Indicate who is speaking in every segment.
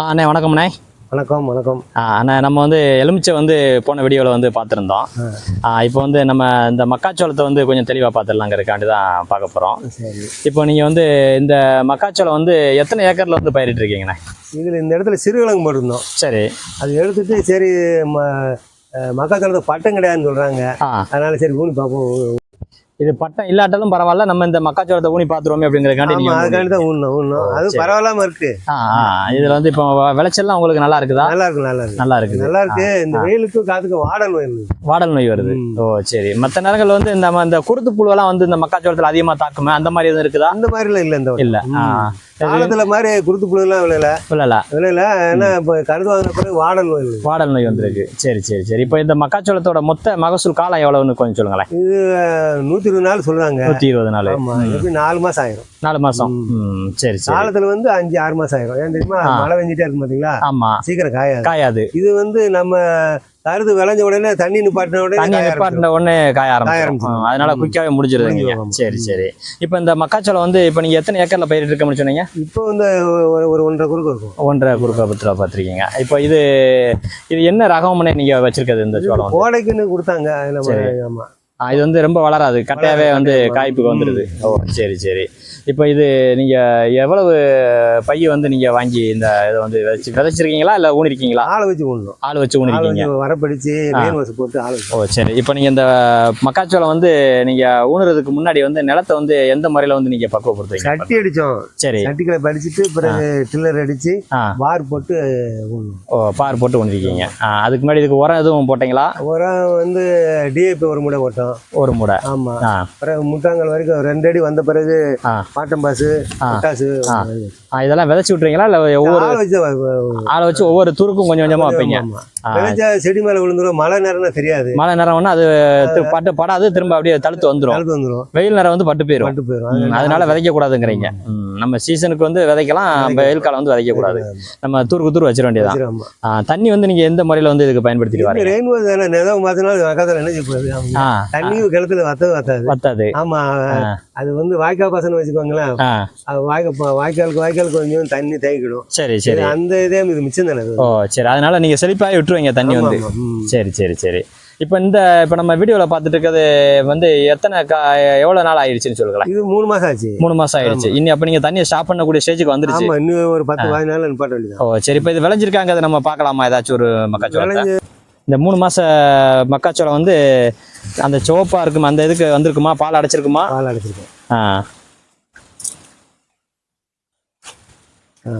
Speaker 1: அண்ணே வணக்கம்ண்ணே.
Speaker 2: வணக்கம் வணக்கம்.
Speaker 1: அண்ணா நம்ம வந்து எலுமிச்சை வந்து போன வீடியோவில் வந்து பார்த்துருந்தோம். இப்போ வந்து நம்ம இந்த மக்காச்சோளத்தை வந்து கொஞ்சம் தெளிவாக பார்த்துடலாங்கிறதுக்காண்டி தான் பார்க்க போகிறோம் இப்போ நீங்கள் வந்து இந்த மக்காச்சோளம் வந்து எத்தனை ஏக்கரில் வந்து பயிரிட்டு இருக்கீங்கண்ணே?
Speaker 2: இதில் இந்த இடத்துல சிறுகிழங்கு போட்டிருந்தோம்
Speaker 1: சரி.
Speaker 2: அது எடுத்துட்டு சரி ம மக்காச்சோளத்துக்கு பட்டம் கிடையாதுன்னு சொல்கிறாங்க அதனால சரி ஊனி பார்ப்போம்.
Speaker 1: இது பட்டம் இல்லாட்டாலும் பரவாயில்ல நம்ம இந்த மக்காச்சோளத்தை ஊனி பார்த்துருவோமே நீங்கள்
Speaker 2: அதுக்காண்டி தான் ஊனணும் ஊனணும் அது. பரவாயில்லாம இருக்கு.
Speaker 1: இதில் வந்து இப்போ விளைச்சல்லாம் உங்களுக்கு நல்லா இருக்குதா?
Speaker 2: நல்லா இருக்கு நல்லா இருக்கு.
Speaker 1: நல்லா இருக்குது.
Speaker 2: நல்லா இருக்கு. இந்த வெயிலுக்கும் காத்துக்கும் வாடல் வருது.
Speaker 1: வாடல் நோய் வருது. ஓ சரி. மற்ற நேரங்கள் வந்து இந்த இந்த குருத்து புழுவெல்லாம் வந்து இந்த மக்காச்சோளத்தில் அதிகமாக தாக்குமே அந்த மாதிரி எதுவும் இருக்குதா?
Speaker 2: அந்த மாதிரிலாம் இல்லை இந்த
Speaker 1: இல்லை. ஆ
Speaker 2: காலத்துல மாதிரி குருத்து புழுலாம் விளையல.
Speaker 1: இல்லைல்ல
Speaker 2: விளையல. ஏன்னா இப்போ கருது வாங்கின வாடல் வருது
Speaker 1: வாடல் நோய் வந்திருக்கு. சரி சரி சரி. இப்போ இந்த மக்காச்சோளத்தோட மொத்த மகசூல் காலம் எவ்வளவுன்னு கொஞ்சம் சொல்லுங்களேன்.
Speaker 2: இது நூற்றி இருபது நாள் சொல்றாங்க.
Speaker 1: நூற்றி இருபது நாள்.
Speaker 2: எப்படி நாலு மாசம் ஆயிரும்.
Speaker 1: நாலு மாசம். சரி
Speaker 2: காலத்துல வந்து அஞ்சு ஆறு மாசம் ஆயிரும். ஏன் தெரியுமா. மழை பெஞ்சிட்டே இருக்கும் பாத்தீங்களா?
Speaker 1: ஆமா.
Speaker 2: சீக்கிரம் காயாது.
Speaker 1: காயாது.
Speaker 2: இது வந்து நம்ம கருது விளைஞ்ச உடனே தண்ணி நிப்பாட்டின உடனே
Speaker 1: தண்ணி நிப்பாட்டின உடனே காய ஆரம்பிச்சிடும் அதனால. குயிக்காவே முடிஞ்சிருதுங்க சரி சரி. இப்போ இந்த மக்காச்சோளம் வந்து இப்போ நீங்க எத்தனை ஏக்கர்ல பயிரிட்டு இருக்கோம்னு சொன்னீங்க?
Speaker 2: இப்போ வந்து ஒரு ஒன்றரை குறுக்கு இருக்கும்.
Speaker 1: ஒன்றரை குறுக்க பத்தில் பார்த்துருக்கீங்க. இப்போ இது இது என்ன ரகம்னே நீங்க வச்சிருக்கிறது இந்த சோளம்?
Speaker 2: கோடைக்குன்னு கொடுத்தாங்க அதுல
Speaker 1: சரி.
Speaker 2: ஆமா.
Speaker 1: ஆ, இது வந்து ரொம்ப வளராது. கட்டையாவே வந்து காய்ப்புக்கு. வந்துடுது ஓ சரி சரி. இப்போ இது நீங்க எவ்வளவு பை வந்து நீங்க வாங்கி இந்த இதை வந்து விதைச்சு விதைச்சிருக்கீங்களா இல்லை ஊனிருக்கீங்களா?
Speaker 2: ஆளை வச்சு ஊடணும்
Speaker 1: ஆள் வச்சு ஊனிருக்கீங்க.
Speaker 2: வச்சு வரப்படிச்சு வாஷ் போட்டு ஆளை வச்சு
Speaker 1: ஓ சரி. இப்போ நீங்க இந்த மக்காச்சோளம் வந்து நீங்க ஊனுறதுக்கு முன்னாடி வந்து நிலத்தை வந்து எந்த முறையில வந்து நீங்க பக்குவப்படுத்துவீங்க?
Speaker 2: சட்டி அடிச்சோம்.
Speaker 1: சரி.
Speaker 2: சட்டிகளை படிச்சுட்டு பிறகு டில்லர்
Speaker 1: ஆ.
Speaker 2: பார் போட்டு
Speaker 1: ஓ பார் போட்டு ஊனிருக்கீங்க. அதுக்கு முன்னாடி இதுக்கு உரம் எதுவும் போட்டீங்களா?
Speaker 2: உரம் வந்து டிஏபி ஒரு முறை போட்டோம்.
Speaker 1: ஒரு மூடை.
Speaker 2: ஆமா.
Speaker 1: ஆ.
Speaker 2: பிறகு முட்டாங்கல் வரைக்கும் ரெண்டு அடி வந்த பிறகு
Speaker 1: ஆ.
Speaker 2: பொட்டாசு
Speaker 1: இதெல்லாம் விதைச்சு விட்டுறீங்களா இல்லை ஒவ்வொரு
Speaker 2: ஆள் வச்சு
Speaker 1: ஒவ்வொரு துருக்கும் கொஞ்சம் கொஞ்சமா வைப்பீங்க.
Speaker 2: விளைஞ்சா செடி மேல விழுந்துரும் மழை நேரம்னா தெரியாது.
Speaker 1: மழை நேரம் வேணா அது பட்டு படாது திரும்ப அப்படியே தழுத்து வந்துடும்
Speaker 2: கலந்து வந்துரும்.
Speaker 1: வெயில் நேரம் வந்து பட்டு போயிடும்
Speaker 2: பட்டு போயிரும்.
Speaker 1: ம், அதனால விதைக்க கூடாதுங்கிறீங்க நம்ம சீசனுக்கு வந்து விதைக்கலாம் வெயில் காலம் வந்து விதைக்க கூடாது நம்ம தூருக்கு தூர் வச்சிட வேண்டியதான் தண்ணி வந்து நீங்க எந்த முறையில வந்து இதுக்கு பயன்படுத்திட்டு வரீங்க?
Speaker 2: ரெயின் தானே நிதம் மாத்தினாலும் என்ன செய்ய போகுது. தண்ணியும் கிணத்துல வத்தது வத்தாது.
Speaker 1: பத்தாது
Speaker 2: ஆமா
Speaker 1: ஆ.
Speaker 2: அது வந்து வாய்க்கால் பாசனம் வச்சுக்கோங்களேன்
Speaker 1: ஆ.
Speaker 2: அது வாய்க்கா வாய்க்காலுக்கு கொஞ்சம் தண்ணி தேங்கிடும்
Speaker 1: சரி சரி.
Speaker 2: அந்த இதே இது மிச்சம் தானே
Speaker 1: ஓ சரி. அதனால நீங்க செழிப்பாகி விட்டுருவீங்க தண்ணி வந்து. சரி சரி சரி. இப்போ இந்த இப்போ நம்ம வீடியோவில் பார்த்துட்டு இருக்கிறது வந்து எத்தனை கா எவ்வளோ நாள் ஆயிடுச்சுன்னு சொல்லுங்களேன்?
Speaker 2: இது மூணு மாசம் ஆச்சு.
Speaker 1: மூணு மாசம் ஆயிடுச்சு. இன்னி அப்போ நீங்கள் தண்ணியை ஸ்டாப் பண்ணக்கூடிய ஸ்டேஜுக்கு வந்துருச்சு.
Speaker 2: இன்னும் ஒரு பத்து நிப்பாட்ட வேண்டியதான்
Speaker 1: ஓ சரி. இப்போ இது விளைஞ்சிருக்காங்க அதை நம்ம பார்க்கலாமா? ஏதாச்சும் ஒரு மக்காச்சோளத்தை?
Speaker 2: விளைஞ்சு
Speaker 1: இந்த மூணு மாச மக்காச்சோளம் வந்து அந்த சிவப்பா இருக்குமா? அந்த இதுக்கு வந்திருக்குமா? பால் அடைச்சிருக்குமா?
Speaker 2: பால் அடைச்சிருக்கேன்
Speaker 1: ஆ
Speaker 2: ஆ,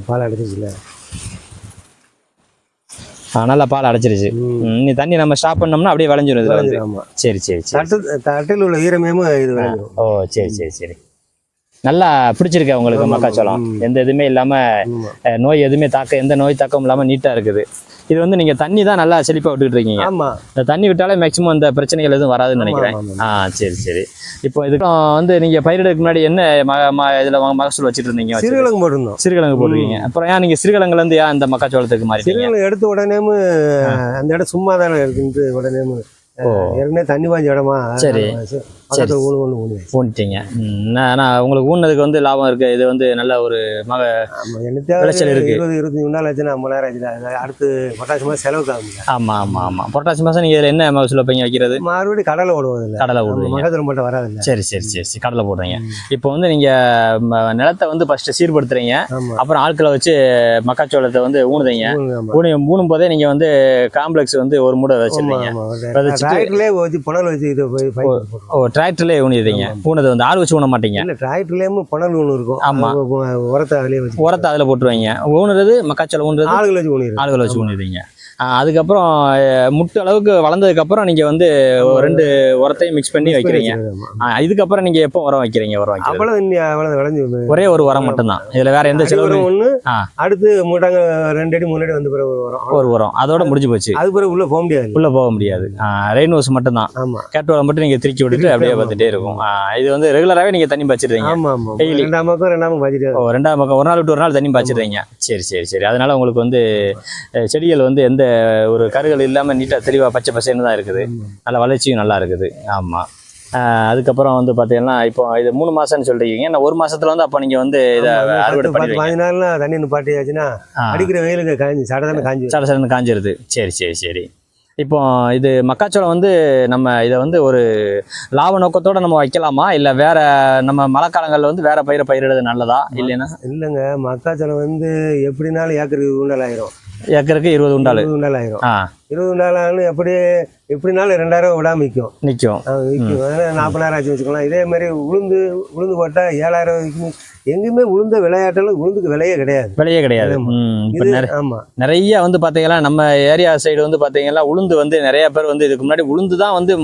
Speaker 2: பால் அடைச்சிருச்சுல?
Speaker 1: ஆ, நல்லா பால் அடைச்சிருச்சு. இனி தண்ணி நம்ம ஸ்டாப் பண்ணோம்னா அப்படியே விளைஞ்சிரும் இதுல வந்து. சரி சரி சரி.
Speaker 2: தட்டு தட்டில் உள்ள ஈரமேமும் இது
Speaker 1: ஓ சரி சரி சரி. நல்லா பிடிச்சிருக்கு உங்களுக்கு மக்காச்சோளம். எந்த இதுவுமே இல்லாம நோய் எதுவுமே தாக்க எந்த நோய் தாக்கம் இல்லாம நீட்டா இருக்குது. இது வந்து நீங்க தண்ணி தான் நல்லா செழிப்பா விட்டுட்டு இருக்கீங்க.
Speaker 2: ஆமா.
Speaker 1: இந்த தண்ணி விட்டாலே மேக்ஸிமம் இந்த பிரச்சனைகள் எதுவும் வராதுன்னு நினைக்கிறேன். ஆ சரி சரி. இப்போ இதுக்கு வந்து நீங்க பயிரிடுறதுக்கு முன்னாடி என்ன இதுல மகசூல் வச்சிட்டு இருந்தீங்க?
Speaker 2: சிறுகிழங்கு போட்டிருந்தோம்.
Speaker 1: சிறுகிழங்கு போட்டிருக்கீங்க. அப்புறம் ஏன் நீங்க சிறுகிழங்குல இருந்து ஏன் இந்த மக்காச்சோளத்துக்கு மாறிட்டீங்க?
Speaker 2: சிறுகிழங்கு எடுத்த உடனேமு அந்த இடம் சும்மா தானே இருக்குன்ட்டு உடனேமு
Speaker 1: ஓ.
Speaker 2: ஏற்கனவே தண்ணி பாஞ்ச இடமா.
Speaker 1: சரி.
Speaker 2: பக்கத்துல ஊனு ஒன்று ஊனு
Speaker 1: ஊனிட்டீங்க நான் உங்களுக்கு ஊனதுக்கு வந்து லாபம் இருக்கு. இது வந்து நல்ல ஒரு மக விளைச்சல் இருக்கு.
Speaker 2: இருபது இருபத்தஞ்சு நாள் ஆச்சுன்னா ஐம்பதாயிரம் ஆச்சுல அது அடுத்து பொட்டாசி மாதம் செலவுக்கு ஆகுங்க
Speaker 1: ஆமா ஆமா ஆமா. புரட்டாசி மாசம் நீங்க இதுல என்ன மகசூல் வைப்பீங்க வைக்கிறது?
Speaker 2: மறுபடியும் கடலை ஓடுவது இல்லை.
Speaker 1: கடலை போடுவீங்க
Speaker 2: மகத்தில் மட்டும் வராதில்ல
Speaker 1: சரி சரி சரி சரி. கடலை போடுறீங்க. இப்போ வந்து நீங்க ம, நிலத்தை வந்து ஃபர்ஸ்ட் சீர்படுத்துறீங்க. அப்புறம் ஆட்களை வச்சு மக்காச்சோளத்தை வந்து ஊனுதீங்க. ஊனி ஊனும் போதே நீங்க வந்து காம்ப்ளெக்ஸ் வந்து ஒரு மூடை வச்சிருந்தீங்க
Speaker 2: வச்சு புனல் வச்சு இது
Speaker 1: ஓ டிராக்டர்லேயே ஊனிடுறீங்க. ஊனது வந்து ஆள் வச்சு ஊன மாட்டீங்க.
Speaker 2: இல்லை டிராக்டர்லேயும் புனல் ஒன்று இருக்கும்.
Speaker 1: ஆமா.
Speaker 2: அது உ- உரத்தை அதிலே வச்சு
Speaker 1: உரத்தை அதில் போட்டுருவீங்க. ஊனுறது மக்காச்சோளம் ஊனுறது
Speaker 2: ஆளுகளை வச்சு ஊனிடும்
Speaker 1: ஆளுகளை வச்சு ஊனிடுவீங்க ஆ, அதுக்கப்புறம் முட்டு அளவுக்கு வளர்ந்ததுக்கு அப்புறம் நீங்க வந்து ரெண்டு உரத்தையும் மிக்ஸ் பண்ணி வைக்கிறீங்க. இதுக்கப்புறம் நீங்க எப்போ உரம் வைக்கிறீங்க? உரம்
Speaker 2: அவ்வளவு விளைஞ்சு
Speaker 1: ஒரே ஒரு உரம் மட்டும்தான். இதுல வேற எந்த செலவு
Speaker 2: உரம் ஒன்று. அடுத்து மூட்டாங்க ரெண்டு அடி மூணு அடி வந்த பிறகு ஒரு உரம்.
Speaker 1: ஒரு உரம். அதோட முடிஞ்சு போச்சு.
Speaker 2: அது பிறகு உள்ள போக முடியாது.
Speaker 1: உள்ள போக முடியாது. ரெயின் வாஷ் மட்டும்தான்.
Speaker 2: ஆமா.
Speaker 1: கேட்டோட மட்டும் நீங்க திருக்கி விட்டுட்டு அப்படியே பார்த்துட்டே இருக்கும். இது வந்து ரெகுலராகவே நீங்க தண்ணி பாய்ச்சிடுறீங்க. Daily.
Speaker 2: ரெண்டாம் பக்கம் ரெண்டாம் பாய்ச்சிட்டு
Speaker 1: ஓ ரெண்டாம் பக்கம் ஒரு நாள் விட்டு ஒரு நாள் தண்ணி பாய்ச்சிடுறீங்க. சரி சரி சரி. அதனால உங்களுக்கு வந்து செடிகள் வந்து எந்த ஒரு கருகள் இல்லாம நீட்டா தெளிவா பச்சை பசேன்னு தான் இருக்குது. நல்ல வளர்ச்சியும் நல்லா இருக்குது. ஆமா. ஆஹ் அதுக்கப்புறம் வந்து பார்த்தீங்கன்னா இப்போ இது மூணு மாசம்னு சொல்றீங்க நான் ஒரு மாசத்துல வந்து அப்போ நீங்க வந்து இதை அறுவடை பண்ணிடுவீங்க.
Speaker 2: பதினஞ்சு நாள்ல தண்ணி நிப்பாட்டியாச்சுன்னா அடிக்கிற வெயிலுக்கு காஞ்சி சடதான காஞ்சி.
Speaker 1: சட சடன்னு காஞ்சிருது. சரி சரி சரி. இப்போ இது மக்காச்சோளம் வந்து நம்ம இதை வந்து ஒரு லாப நோக்கத்தோட நம்ம வைக்கலாமா? இல்லை வேற நம்ம மழை காலங்களில் வந்து வேற பயிரை பயிரிடுறது நல்லதா? இல்லைன்னா?
Speaker 2: இல்லைங்க. மக்காச்சோளம் வந்து எப்படினாலும் ஏக்கருக்கு ஆயிரும்.
Speaker 1: ஏக்கருக்கு இருபது உண்டாள்
Speaker 2: இருபது குண்டால் ஆயிரும்.
Speaker 1: ஆ.
Speaker 2: இருபது குண்டால் ஆனாலும் எப்படி எப்படினாலும் ரெண்டாயிரம் விடாம விற்கும்
Speaker 1: நிற்கும்
Speaker 2: விற்கும் அதனால நாற்பதாயிரம் ஆச்சு வச்சுக்கலாம் இதே மாதிரி உளுந்து உளுந்து போட்டால் ஏழாயிரம் விற்கும். எங்கேயுமே உளுந்த விளையாட்டாலும் உளுந்துக்கு விலையே கிடையாது.
Speaker 1: விலையே கிடையாது.
Speaker 2: இது
Speaker 1: நிறைய
Speaker 2: ஆமா.
Speaker 1: நிறைய வந்து பார்த்தீங்கன்னா நம்ம ஏரியா சைடு வந்து பார்த்தீங்கன்னா உளுந்து வந்து நிறைய பேர் வந்து இதுக்கு முன்னாடி உளுந்து தான் வந்து.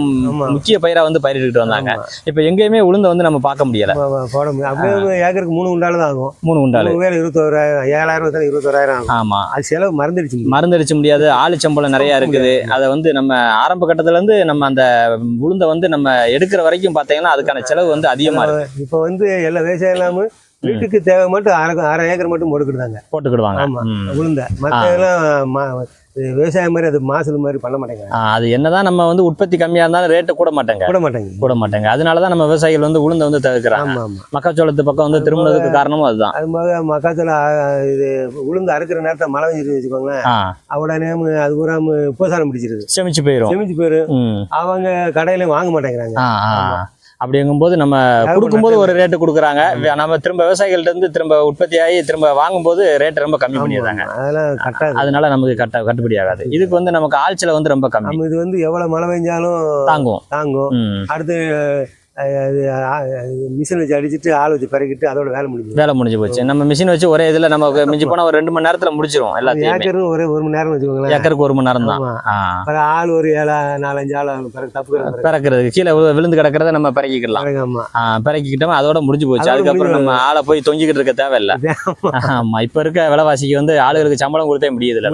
Speaker 1: முக்கிய பயிரா வந்து பயிரிட்டு வந்தாங்க. இப்போ எங்கேயுமே உளுந்தை வந்து நம்ம பார்க்க முடியல.
Speaker 2: போட முடியும் அப்படியே ஏக்கருக்கு மூணு குண்டால் தான் ஆகும்.
Speaker 1: மூணு
Speaker 2: மூணு வேலை இருபத்தோராயிரம் ஏழாயிரம் இருபத்தோராயிரம் ஆகும்.
Speaker 1: ஆமா.
Speaker 2: அது செலவு மறந்துடுச்சு.
Speaker 1: மருந்தடிச்ச முடியாது. ஆளு சம்பளம் நிறைய இருக்குது. அதை வந்து நம்ம ஆரம்ப கட்டத்துல இருந்து நம்ம அந்த உளுந்தை வந்து நம்ம எடுக்கிற வரைக்கும் பார்த்தீங்கன்னா அதுக்கான செலவு வந்து அதிகமா இருக்கு.
Speaker 2: இப்போ வந்து எல்லா விவசாயம் இல்லாமல் வீட்டுக்கு தேவை மட்டும் அரை அரை ஏக்கர் மட்டும் போட்டுக்கிட்டாங்க
Speaker 1: போட்டுக்கிடுவாங்க.
Speaker 2: உளுந்த. மற்ற எல்லாம் ம- இது விவசாயம் மாதிரி அது மாசல் மாதிரி பண்ண மாட்டேங்க
Speaker 1: அது என்னதான் நம்ம வந்து உற்பத்தி கம்மியா இருந்தாலும் ரேட்டு கூட மாட்டாங்க.
Speaker 2: கூட மாட்டேங்க.
Speaker 1: கூட மாட்டாங்க. அதனாலதான் நம்ம விவசாயிகள் வந்து உளுந்தை வந்து தவிர்க்கிறாங்க. மக்காச்சோளத்து பக்கம் வந்து திரும்பினதுக்கு காரணமும் அதுதான்.
Speaker 2: அது மாதிரி மக்காச்சோள இது உளுந்து அறுக்கிற நேரத்தை மழை பெஞ்சிருந்து வச்சுக்கோங்களேன். உடனே அது பூரா உப்பசாரம் பிடிச்சிருது.
Speaker 1: செமிச்சு போயிரும்.
Speaker 2: செமிச்சு போயிரு
Speaker 1: ம்.
Speaker 2: அவங்க கடையில வாங்க மாட்டேங்கிறாங்க.
Speaker 1: அப்படிங்கும்போது நம்ம கொடுக்கும்போது ஒரு ரேட்டு கொடுக்குறாங்க. நம்ம திரும்ப விவசாயிகள்ட்ட இருந்து திரும்ப உற்பத்தி ஆகி திரும்ப வாங்கும்போது ரேட் ரொம்ப கம்மி பண்ணிடுறாங்க. அதனால நமக்கு கட்ட கட்டுப்படி ஆகாது. இதுக்கு வந்து நமக்கு ஆழ்ச்சலை வந்து ரொம்ப கம்மி.
Speaker 2: நம்ம இது வந்து எவ்வளவு மழை பெஞ்சாலும்
Speaker 1: தாங்கும்.
Speaker 2: தாங்கும் அடுத்து மிஷின் வச்சு அடிச்சிட்டு ஆள் வச்சு பிறக்கிட்டு அதோட வேலை முடிஞ்சு
Speaker 1: வேலை முடிஞ்சு போச்சு. நம்ம மிஷின் வச்சு ஒரே இதுல நமக்கு மிஞ்சி போனா ஒரு ரெண்டு மணி நேரத்துல முடிச்சிரும் எல்லாத்தையுமே.
Speaker 2: ஏக்கரும் ஒரே ஒரு மணி நேரம் வச்சுக்கோங்களேன்.
Speaker 1: ஏக்கருக்கு ஒரு மணி நேரம் தான்.
Speaker 2: ஆள் ஒரு ஏழா நாலஞ்சு ஆள் தப்பு பிறகு
Speaker 1: பிறக்கிறது கீழே விழு- விழுந்து கிடக்கிறத நம்ம பிறக்கிக்கலாம். பிறக்கிக்கிட்டோம் அதோட முடிஞ்சு போச்சு. அதுக்கப்புறம் நம்ம ஆளை போய் தொங்கிக்கிட்டு இருக்க தேவையில்ல. ஆமா. இப்ப இருக்க விலைவாசிக்கு வந்து ஆளுகளுக்கு சம்பளம் கொடுத்தே முடியுது